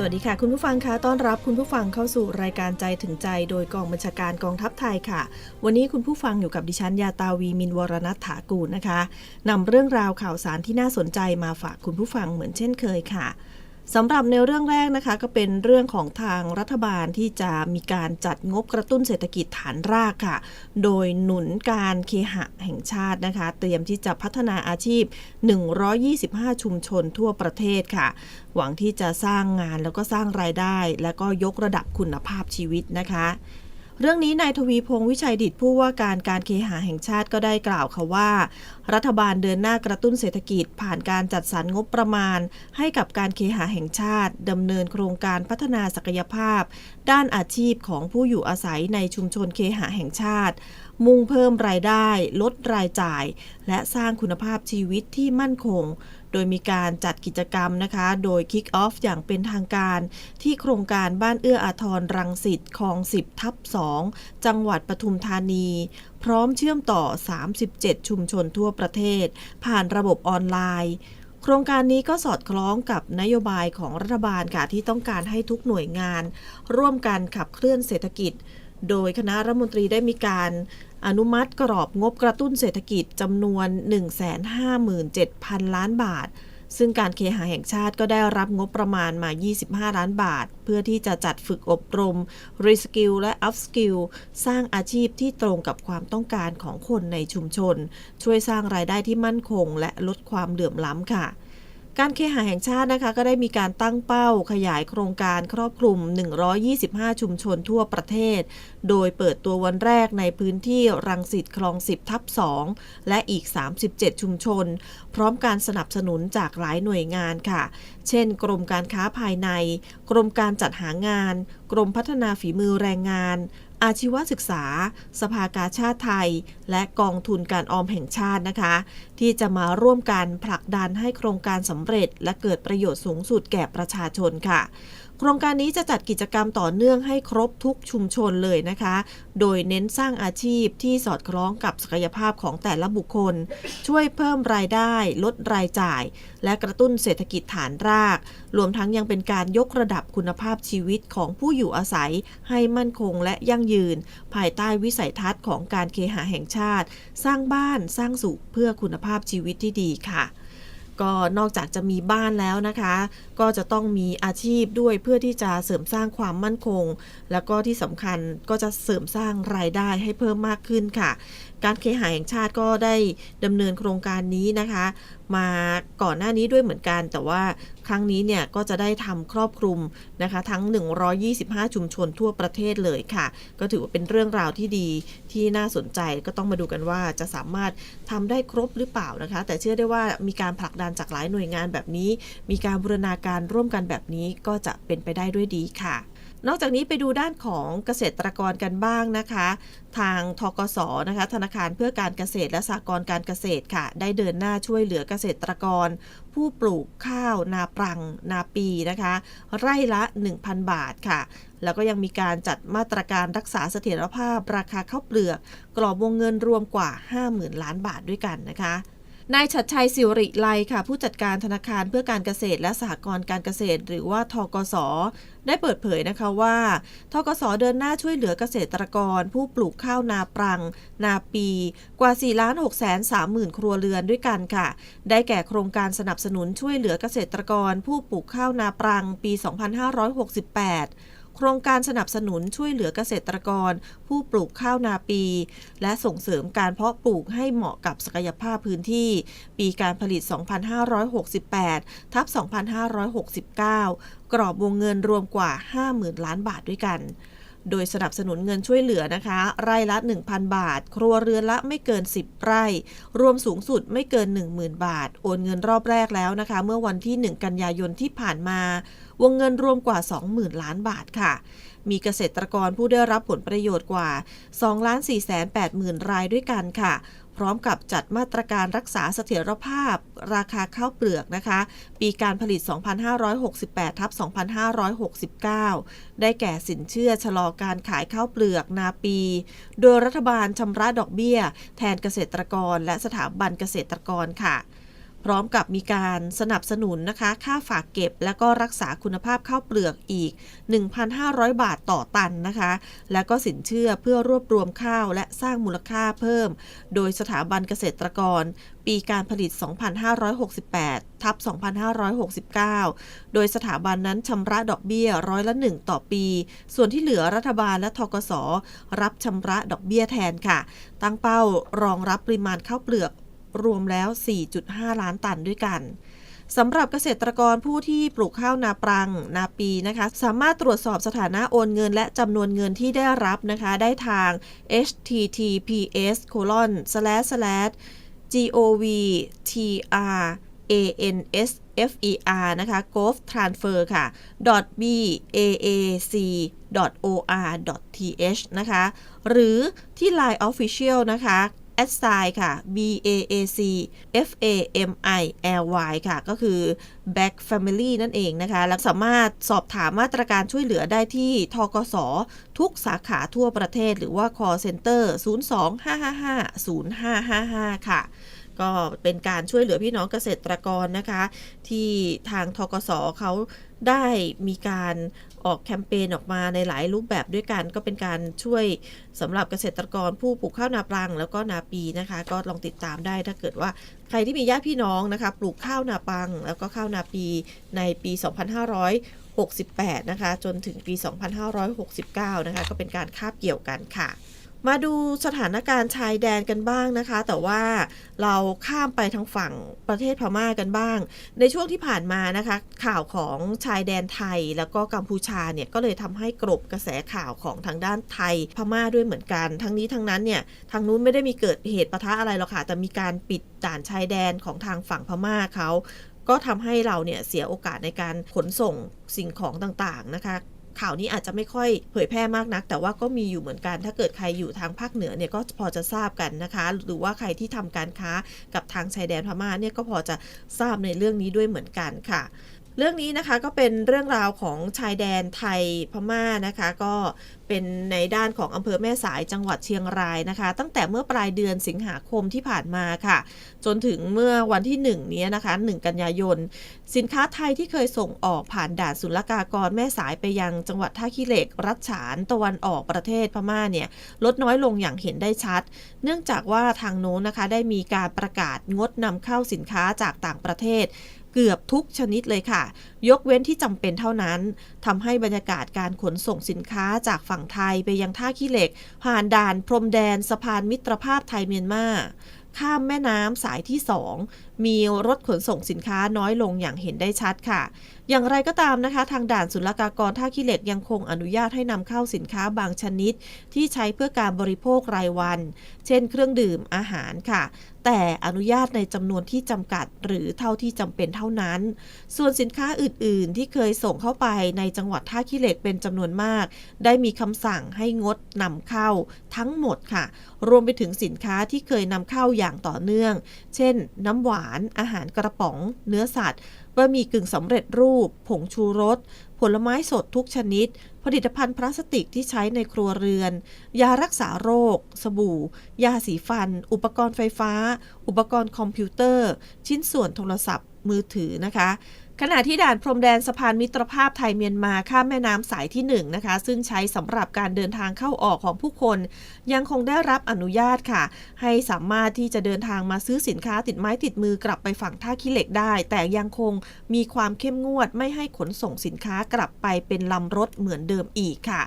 สวัสดีค่ะ คุณผู้ฟังคะต้อนรับคุณผู้ฟังเข้าสู่รายการใจถึงใจ โดยกองบัญชาการกองทัพไทยค่ะ วันนี้คุณผู้ฟังอยู่กับดิฉันยาตาวีมินวรณัฐถากูลนะคะนำเรื่องราวข่าวสารที่น่าสนใจมาฝากคุณผู้ฟังเหมือนเช่นเคยค่ะ สำหรับในเรื่องแรกนะคะก็เป็นเรื่องของทางรัฐบาลที่จะมีการจัดงบกระตุ้นเศรษฐกิจฐานรากค่ะ โดยหนุนการเคหะแห่งชาตินะคะ เตรียมที่จะพัฒนาอาชีพ 125 ชุมชนทั่วประเทศค่ะ หวังที่จะสร้างงานแล้วก็สร้างรายได้ และก็ยกระดับคุณภาพชีวิตนะคะ เรื่องนี้นายทวีพงษ์วิชัยดิตผู้ว่าการการเคหะแห่งชาติก็ได้กล่าวค่ะว่า รัฐบาลเดินหน้ากระตุ้นเศรษฐกิจผ่านการจัดสรรงบประมาณ ให้กับการเคหะแห่งชาติดำเนินโครงการพัฒนาศักยภาพ ด้านอาชีพของผู้อยู่อาศัยในชุมชนเคหะแห่งชาติ มุ่งเพิ่มรายได้ ลดรายจ่าย และสร้างคุณภาพชีวิตที่มั่นคง โดยมีการจัดกิจกรรมนะคะ โดย Kick Off อย่างเป็นทางการที่โครงการบ้านเอื้ออาทรรังสิตคลอง 10 ทับ 2 จังหวัดปทุมธานี พร้อมเชื่อมต่อ 37 ชุมชนทั่วประเทศ ผ่านระบบออนไลน์โครงการนี้ก็สอดคล้องกับนโยบายของรัฐบาลค่ะที่ต้องการให้ทุกหน่วยงาน ร่วมกันขับเคลื่อนเศรษฐกิจ โดยคณะรัฐมนตรีได้มีการ อนุมัติกรอบงบกระตุ้นเศรษฐกิจจำนวน 157,000 ล้านบาท ซึ่งการเคหะแห่งชาติก็ได้รับงบประมาณมา 25 ล้านบาท เพื่อที่จะจัดฝึกอบรม รีสกิลและอัพสกิลสร้างอาชีพที่ตรงกับความต้องการของคนในชุมชน ช่วยสร้างรายได้ที่มั่นคง และลดความเหลื่อมล้ำค่ะ การเคหะแห่งชาตินะคะก็ได้มีการตั้งเป้าขยายโครงการครอบคลุม 125 ชุมชนทั่วประเทศ โดยเปิดตัววันแรกในพื้นที่รังสิตคลอง 10 ทับ 2 และอีก 37 ชุมชน พร้อมการสนับสนุนจากหลายหน่วยงานค่ะ เช่น กรมการค้าภายใน กรมการจัดหางาน กรมพัฒนาฝีมือแรงงาน อาชีวศึกษา สภากาชาติไทย และกองทุนการออมแห่งชาตินะคะ ที่จะมาร่วมกันผลักดันให้โครงการสำเร็จ และเกิดประโยชน์สูงสุดแก่ประชาชนค่ะ โครงการนี้จะจัดกิจกรรมต่อเนื่องให้ครบทุกชุมชนเลยนะคะ โดยเน้นสร้างอาชีพที่สอดคล้องกับศักยภาพของแต่ละบุคคล ช่วยเพิ่มรายได้ ลดรายจ่าย และกระตุ้นเศรษฐกิจฐานราก รวมทั้งยังเป็นการยกระดับคุณภาพชีวิตของผู้อยู่อาศัย ให้มั่นคงและยั่งยืน ภายใต้วิสัยทัศน์ของการเคหะแห่งชาติ สร้างบ้านสร้างสุขเพื่อคุณภาพชีวิตที่ดีค่ะ ก็นอกจากจะมีบ้านแล้วนะคะ ก็จะต้องมีอาชีพด้วยเพื่อที่จะเสริมสร้างความมั่นคง แล้วก็ที่สำคัญก็จะเสริมสร้างรายได้ให้เพิ่มมากขึ้นค่ะ การเคหะแห่งชาติก็ได้ดำเนินโครงการนี้นะคะ มาก่อนหน้านี้ด้วยเหมือนกัน แต่ว่า ครั้งนี้เนี่ยก็จะได้ทำครอบคลุมนะคะทั้ง 125 ชุมชนทั่วประเทศเลยค่ะ ก็ถือว่าเป็นเรื่องราวที่ดีที่น่าสนใจก็ต้องมาดูกันว่าจะสามารถทำได้ครบหรือเปล่านะคะ แต่เชื่อได้ว่ามีการผลักดันจากหลายหน่วยงานแบบนี้ มีการบูรณาการร่วมกันแบบนี้ก็จะเป็นไปได้ด้วยดีค่ะ นอกจากนี้ไปดูด้านของเกษตรกรกันบ้างนะคะ ทางทกสนะคะ ธนาคารเพื่อการเกษตรและสหกรณ์การเกษตรค่ะ ได้เดินหน้าช่วยเหลือเกษตรกร ผู้ปลูกข้าวนาปรัง นาปีนะคะ ไร่ละ 1,000 บาทค่ะ แล้วก็ยังมีการจัดมาตรการรักษาเสถียรภาพ ราคาข้าวเปลือก กรอบวงเงินรวมกว่า 50,000 ล้านบาทด้วยกันนะคะ นายชัดชัยสิริไลค่ะ ผู้จัดการธนาคารเพื่อการเกษตรและสหกรณ์การเกษตร หรือว่าทกส ได้เปิดเผยนะคะว่าทกสเดินหน้าช่วยเหลือเกษตรกร ผู้ปลูกข้าวนาปรัง นาปีกว่า4 6 3 0 0 0 0ครัวเรือนด้วยกันค่ะ ได้แก่โครงการสนับสนุนช่วยเหลือเกษตรกร ผู้ปลูกข้าวนาปรังปี 2568 โครงการสนับสนุนช่วยเหลือเกษตรกร ผู้ปลูกข้าวนาปี และส่งเสริมการเพาะปลูกให้เหมาะกับศักยภาพพื้นที่ ปีการผลิต 2568 ทับ 2569 กรอบวงเงินรวมกว่า 50,000 ล้านบาทด้วยกัน โดยสนับสนุนเงินช่วยเหลือนะคะ ไร่ละ 1,000 บาท ครัวเรือนละไม่เกิน 10 ไร่ รวมสูงสุดไม่เกิน 10,000 บาท โอนเงินรอบแรกแล้วนะคะ เมื่อวันที่ 1 กันยายนที่ผ่านมา วงเงินรวมกว่า 20,000 ล้านบาทค่ะมีเกษตรกรผู้ได้รับผลประโยชน์กว่า 2 4 8 0 0 0 0รายด้วยกันค่ะ พร้อมกับจัดมาตรการรักษาเสถียรภาพ ราคาข้าวเปลือกนะคะ ปีการผลิต 2568ทับ2569 ได้แก่สินเชื่อชะลอการขายข้าวเปลือกนาปี โดยรัฐบาลชำระดอกเบี้ย แทนเกษตรกรและสถาบันเกษตรกรค่ะ พร้อมกับมีการสนับสนุนนะคะ ค่าฝากเก็บ และก็รักษาคุณภาพข้าวเปลือกอีก 1,500 บาทต่อตันนะคะ และก็สินเชื่อเพื่อรวบรวมข้าวและสร้างมูลค่าเพิ่ม โดยสถาบันเกษตรกร ปีการผลิต 2568 ทับ 2569 โดยสถาบันนั้นชำระดอกเบี้ยร้อยละ 1 ต่อปี ส่วนที่เหลือรัฐบาลและทกสรับชำระดอกเบี้ยแทนค่ะ ตั้งเป้ารองรับปริมาณข้าวเปลือก รวมแล้ว 4.5 ล้านตันด้วยกันสำหรับเกษตรกรผู้ที่ปลูกข้าวนาปรัง นาปีนะคะ สามารถตรวจสอบสถานะโอนเงิน และจำนวนเงินที่ได้รับนะคะ ได้ทาง https colon slash slash gov tr ansfer นะคะ gov transfer ค่ะ baac or th นะคะ หรือที่ Line Official นะคะ แอดไซค่ะ B A A C F A M I L Y ค่ะ ก็คือ Back Family นั่นเองนะคะ แล้วสามารถสอบถามมาตรการช่วยเหลือได้ที่ทกส ทุกสาขาทั่วประเทศหรือว่า call center 02-555-0555 ค่ะก็เป็นการช่วยเหลือพี่น้องเกษตรกรนะคะ ที่ทางทกสเขาได้มีการ ออกแคมเปญออกมาในหลายรูปแบบด้วยกัน ก็เป็นการช่วยสำหรับเกษตรกรผู้ปลูกข้าวนาปรัง แล้วก็นาปีนะคะ ก็ลองติดตามได้ถ้าเกิดว่าใครที่มีญาติพี่น้องนะคะ ปลูกข้าวนาปัง แล้วก็ข้าวนาปีในปี 2568 นะคะ จนถึงปี 2569 นะคะ ก็เป็นการคาบเกี่ยวกันค่ะ มาดูสถานการณ์ชายแดนกันบ้างนะคะ แต่ว่าเราข้ามไปทางฝั่งประเทศพม่ากันบ้าง ในช่วงที่ผ่านมานะคะ ข่าวของชายแดนไทยแล้วก็กัมพูชาเนี่ยก็เลยทำให้กรบกระแสข่าวของทางด้านไทยพม่าด้วยเหมือนกัน ทั้งนี้ทั้งนั้นเนี่ยทางนู้นไม่ได้มีเกิดเหตุปะทะอะไรหรอกค่ะแต่มีการปิดด่านชายแดนของทางฝั่งพม่าเขาก็ทำให้เราเนี่ยเสียโอกาสในการขนส่งสิ่งของต่างๆนะคะ ข่าวนี้อาจจะไม่ค่อยเผยแพร่มากนัก แต่ว่าก็มีอยู่เหมือนกัน ถ้าเกิดใครอยู่ทางภาคเหนือเนี่ยก็พอจะทราบกันนะคะ หรือว่าใครที่ทำการค้ากับทางชายแดนพม่าเนี่ยก็พอจะทราบในเรื่องนี้ด้วยเหมือนกันค่ะ เรื่องนี้นะคะก็เป็นเรื่องราวของชายแดนไทยพม่านะคะ ก็เป็นในด้านของอำเภอแม่สายจังหวัดเชียงรายนะคะ ตั้งแต่เมื่อปลายเดือนสิงหาคมที่ผ่านมาค่ะ จนถึงเมื่อวันที่ 1 นี้นะคะ 1 กันยายน สินค้าไทยที่เคยส่งออกผ่านด่านศุลกากรแม่สายไปยังจังหวัดท่าขี้เหล็ก รัชฉานตะวันออกประเทศพม่าเนี่ยลดน้อยลงอย่างเห็นได้ชัด เนื่องจากว่าทางโน้นนะคะได้มีการประกาศงดนำเข้าสินค้าจากต่างประเทศ เกือบทุกชนิดเลยค่ะ ยกเว้นที่จำเป็นเท่านั้นทำให้บรรยากาศการขนส่งสินค้าจากฝั่งไทยไปยังท่าขี้เหล็ก ผ่านด่านพรมแดนสะพานมิตรภาพไทยเมียนมาข้ามแม่น้ำสายที่2 มีรถขนส่งสินค้าน้อยลงอย่างเห็นได้ชัดค่ะ อย่างไรก็ตามนะคะ ทางด่านศุลกากรท่าขี้เหล็กยังคงอนุญาตให้นำเข้าสินค้าบางชนิด ที่ใช้เพื่อการบริโภครายวัน เช่น เครื่องดื่มอาหารค่ะ แต่อนุญาตในจำนวนที่จำกัด หรือเท่าที่จำเป็นเท่านั้น ส่วนสินค้าอื่น ๆ ที่เคยส่งเข้าไปในจังหวัดท่าขี้เหล็กเป็นจำนวนมาก ได้มีคำสั่งให้งดนำเข้าทั้งหมดค่ะ รวมไปถึงสินค้าที่เคยนำเข้าอย่างต่อเนื่อง เช่น น้ำหวานอาหารกระป๋อง เนื้อสัตว์บะหมี่กึ่งสำเร็จรูป ผงชูรส ผลไม้สดทุกชนิดผลิตภัณฑ์พลาสติกที่ใช้ในครัวเรือน ยารักษาโรค สบู่ ยาสีฟัน อุปกรณ์ไฟฟ้า อุปกรณ์คอมพิวเตอร์ ชิ้นส่วนโทรศัพท์ มือถือนะคะขณะที่ด่านพรมแดนสะพานมิตรภาพไทยเมียนมาข้ามแม่น้ำสายที่1นนะคะ ซึ่งใช้สำหรับการเดินทางเข้าออกของผู้คน ยังคงได้รับอนุญาตค่ะ ให้สามารถที่จะเดินทางมาซื้อสินค้าติดไม้ติดมือกลับไปฝั่งท่าขี้เหล็กได้ แต่ยังคงมีความเข้มงวดไม่ให้ขนส่งสินค้ากลับไปเป็นลำรถเหมือนเดิมอีกค่ะ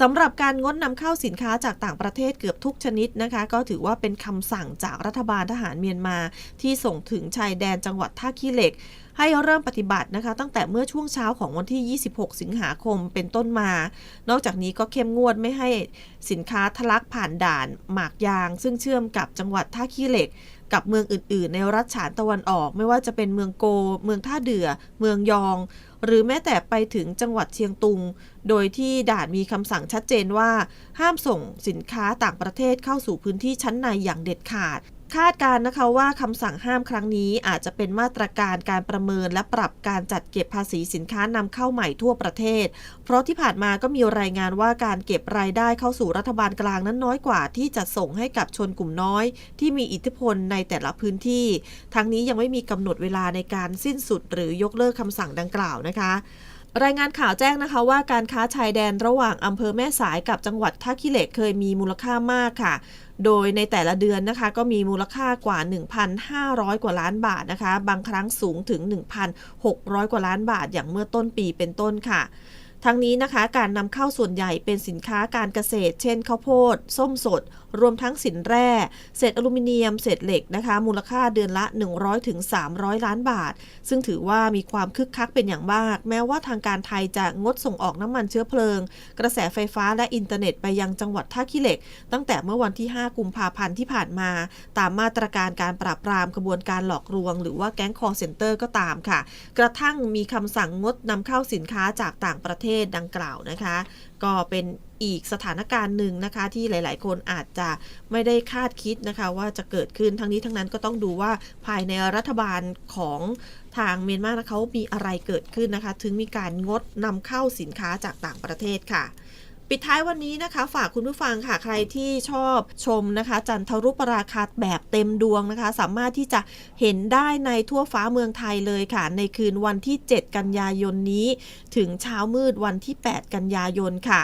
สำหรับการงดนำเข้าสินค้าจากต่างประเทศเกือบทุกชนิดนะคะ ก็ถือว่าเป็นคำสั่งจากรัฐบาลทหารเมียนมา ที่ส่งถึงชายแดนจังหวัดท่าขี้เหล็ก ให้เริ่มปฏิบัตินะคะ ตั้งแต่เมื่อช่วงเช้าของวันที่ 26 สิงหาคมเป็นต้นมา นอกจากนี้ก็เข้มงวดไม่ให้สินค้าทะลักผ่านด่านหมากยาง ซึ่งเชื่อมกับจังหวัดท่าขี้เหล็กกับเมืองอื่น ๆ ในรัฐฉานตะวันออก ไม่ว่าจะเป็นเมืองโก เมืองท่าเดือ เมืองยอง หรือแม้แต่ไปถึงจังหวัดเชียงตุง โดยที่ด่านมีคำสั่งชัดเจนว่า ห้ามส่งสินค้าต่างประเทศเข้าสู่พื้นที่ชั้นในอย่างเด็ดขาด คาดการณ์นะคะว่าคำสั่งห้ามครั้งนี้อาจจะเป็นมาตรการการประเมินและปรับการจัดเก็บภาษีสินค้านำเข้าใหม่ทั่วประเทศ เพราะที่ผ่านมาก็มีรายงานว่าการเก็บรายได้เข้าสู่รัฐบาลกลางนั้นน้อยกว่า ที่จะส่งให้กับชนกลุ่มน้อย ที่มีอิทธิพลในแต่ละพื้นที่ ทั้งนี้ยังไม่มีกำหนดเวลาในการสิ้นสุด หรือยกเลิกคำสั่งดังกล่าวนะคะ รายงานข่าวแจ้งนะคะว่าการค้าชายแดนระหว่างอำเภอแม่สายกับจังหวัดท่าขี้เหล็กเคยมีมูลค่ามากค่ะ โดยในแต่ละเดือนนะคะ ก็มีมูลค่ากว่า 1,500 กว่าล้านบาทนะคะ บางครั้งสูงถึง 1,600 กว่าล้านบาทอย่างเมื่อต้นปีเป็นต้นค่ะ ทั้งนี้นะคะการนำเข้าส่วนใหญ่เป็นสินค้าการเกษตร เช่นข้าวโพด ส้มสด รวมทั้งสินแร่ เศษอลูมิเนียม เศษเหล็กนะคะ มูลค่าเดือนละ100ถึง300 ล้านบาท ซึ่งถือว่ามีความคึกคักเป็นอย่างมาก แม้ว่าทางการไทยจะงดส่งออกน้ำมันเชื้อเพลิง กระแสไฟฟ้าและอินเทอร์เน็ตไปยังจังหวัดท่าขี้เหล็ก ตั้งแต่เมื่อวันที่ 5 กุมภาพันธ์ที่ผ่านมา ตามมาตรการการปราบปรามกระบวนการหลอกลวง หรือว่าแก๊งคอร์เซนเตอร์ก็ตามค่ะ กระทั่งมีคำสั่งงดนำเข้าสินค้าจากต่างประเทศดังกล่าวนะคะ ก็เป็นอีกสถานการณ์หนึ่งนะคะ ที่หลาย ๆ คนอาจจะไม่ได้คาดคิดนะคะ ว่าจะเกิดขึ้นทั้งนี้ทั้งนั้นก็ต้องดูว่าภายในรัฐบาลของทางเมียนมาเขามีอะไรเกิดขึ้นนะคะ ถึงมีการงดนำเข้าสินค้าจากต่างประเทศค่ะ ปิดท้ายวันนี้นะคะ ฝากคุณผู้ฟังค่ะใครที่ชอบชมนะคะ จันทรุปราคาแบบเต็มดวงนะคะ สามารถที่จะเห็นได้ในทั่วฟ้าเมืองไทยเลยค่ะ ในคืนวันที่ 7 กันยายนนี้ ถึงเช้ามืดวันที่ 8 กันยายนค่ะ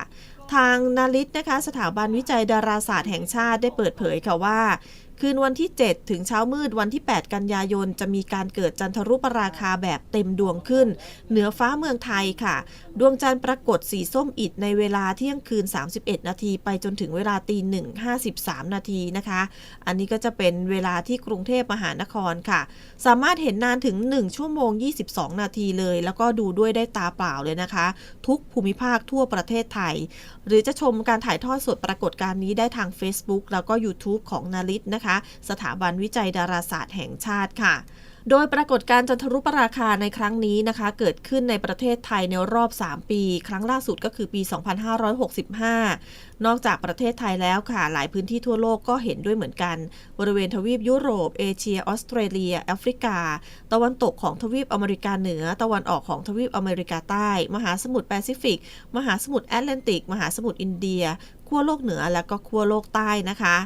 ทางนาริตนะคะ สถาบันวิจัยดาราศาสตร์แห่งชาติได้เปิดเผยค่ะว่า คืนวันที่ 7 ถึงเช้ามืดวันที่ 8 กันยายน จะมีการเกิดจันทรุปราคาแบบเต็มดวงขึ้น เหนือฟ้าเมืองไทยค่ะ ดวงจันทร์ปรากฏสีส้มอิดในเวลาเที่ยงคืน 31 นาทีไปจนถึงเวลาตีหนึ่ง53นาทีนะคะ อันนี้ก็จะเป็นเวลาที่กรุงเทพมหานครค่ะ สามารถเห็นนานถึง 1 ชั่วโมง 22 นาทีเลย แล้วก็ดูด้วยได้ตาเปล่าเลยนะคะ ทุกภูมิภาคทั่วประเทศไทย หรือจะชมการถ่ายทอดสดปรากฏการณ์นี้ได้ทาง Facebook แล้วก็ YouTube ของนาริตนะคะสถาบันวิจัยดาราศาสตร์แห่งชาติค่ะโดยปรากฏการณ์จันทรุปราคาในครั้งนี้นะคะ เกิดขึ้นในประเทศไทยในรอบ 3 ปี ครั้งล่าสุดก็คือปี 2565 นอกจากประเทศไทยแล้วค่ะ หลายพื้นที่ทั่วโลกก็เห็นด้วยเหมือนกัน บริเวณทวีปยุโรป เอเชีย ออสเตรเลีย แอฟริกา ตะวันตกของทวีปอเมริกาเหนือ ตะวันออกของทวีปอเมริกาใต้ มหาสมุทรแปซิฟิก มหาสมุทรแอตแลนติก มหาสมุทรอินเดีย ขั้วโลกเหนือและก็ขั้วโลกใต้นะคะ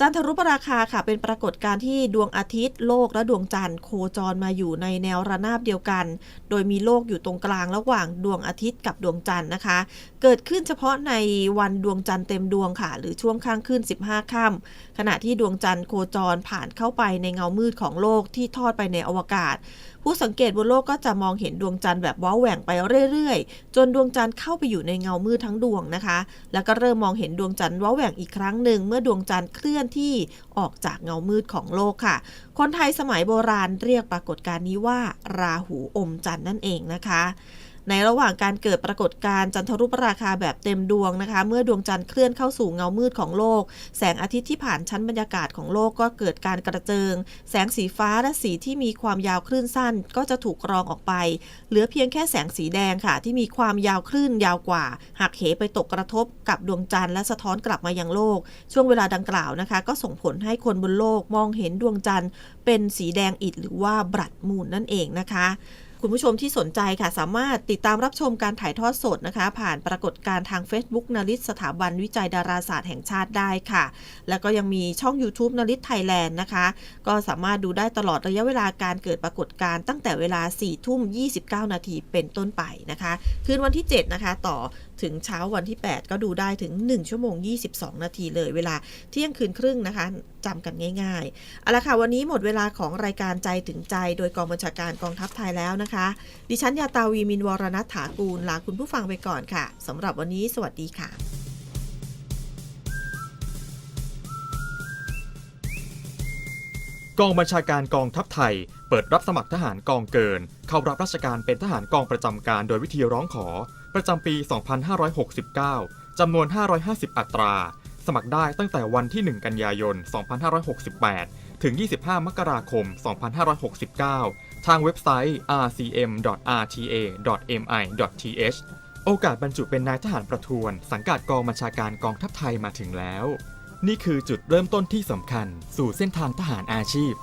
จันทรุปราคาค่ะเป็นปรากฏการณ์ที่ดวงอาทิตย์ โลกและดวงจันทร์โคจรมาอยู่ในแนวระนาบเดียวกัน โดยมีโลกอยู่ตรงกลางระหว่างดวงอาทิตย์กับดวงจันทร์นะคะ เกิดขึ้นเฉพาะในวันดวงจันทร์เต็มดวงค่ะ หรือช่วงข้างขึ้น 15 ค่ำขณะที่ดวงจันทร์โคจรผ่านเข้าไปในเงามืดของโลกที่ทอดไปในอวกาศ ผู้สังเกตบนโลกก็จะมองเห็นดวงจันทร์แบบว้าแหว่งไปเรื่อยๆ จนดวงจันทร์เข้าไปอยู่ในเงามืดทั้งดวงนะคะ แล้วก็เริ่มมองเห็นดวงจันทร์ว้าแหว่งอีกครั้งหนึ่งเมื่อดวงจันทร์เคลื่อนที่ออกจากเงามืดของโลกค่ะ คนไทยสมัยโบราณเรียกปรากฏการณ์นี้ว่า ราหูอมจันทร์นั่นเองนะคะ ในระหว่างการเกิดปรากฏการณ์จันทรุปราคาแบบเต็มดวงนะคะ เมื่อดวงจันทร์เคลื่อนเข้าสู่เงามืดของโลก แสงอาทิตย์ที่ผ่านชั้นบรรยากาศของโลกก็เกิดการกระเจิง แสงสีฟ้าและสีที่มีความยาวคลื่นสั้น ก็จะถูกกรองออกไป เหลือเพียงแค่แสงสีแดงค่ะ ที่มีความยาวคลื่นยาวกว่า หักเหไปตกกระทบกับดวงจันทร์และสะท้อนกลับมายังโลก ช่วงเวลาดังกล่าวนะคะ ก็ส่งผลให้คนบนโลกมองเห็นดวงจันทร์ เป็นสีแดงอิฐหรือว่าบรัดมูนนั่นเองนะคะ คุณผู้ชมที่สนใจค่ะ สามารถติดตามรับชมการถ่ายทอดสดนะคะ ผ่านปรากฏการณ์ทาง Facebook นาริตสถาบันวิจัยดาราศาสตร์แห่งชาติได้ค่ะ แล้วก็ยังมีช่อง YouTube นาริตไทยแลนด์นะคะ ก็สามารถดูได้ตลอดระยะเวลาการเกิดปรากฏการณ์ตั้งแต่เวลา4ทุ่ม 29 นาทีเป็นต้นไปนะคะ คืนวันที่ 7 นะคะ ต่อ ถึงเช้าวันที่ 8 ก็ดูได้ถึง 1 ชั่วโมง 22 นาทีเลยเวลาเที่ยงคืนครึ่งนะคะจำกันง่ายๆเอาละค่ะ วันนี้หมดเวลาของรายการใจถึงใจ โดยกองบัญชาการกองทัพไทยแล้วนะคะ ดิฉันยาตาวีมินวรณัฐถากูลลาคุณผู้ฟังไปก่อนค่ะสำหรับวันนี้ สวัสดีค่ะกองบัญชาการกองทัพไทย เปิดรับสมัครทหารกองเกิน เข้ารับราชการเป็นทหารกองประจำการโดยวิธีร้องขอ ประจำปี 2569 จำนวน 550 อัตรา สมัครได้ตั้งแต่วันที่ 1 กันยายน 2568 ถึง 25 มกราคม 2569 ทางเว็บไซต์ rcm.rta.mi.th โอกาสบรรจุเป็นนายทหารประทวน สังกัดกองบัญชาการกองทัพไทยมาถึงแล้ว นี่คือจุดเริ่มต้นที่สำคัญ สู่เส้นทางทหารอาชีพ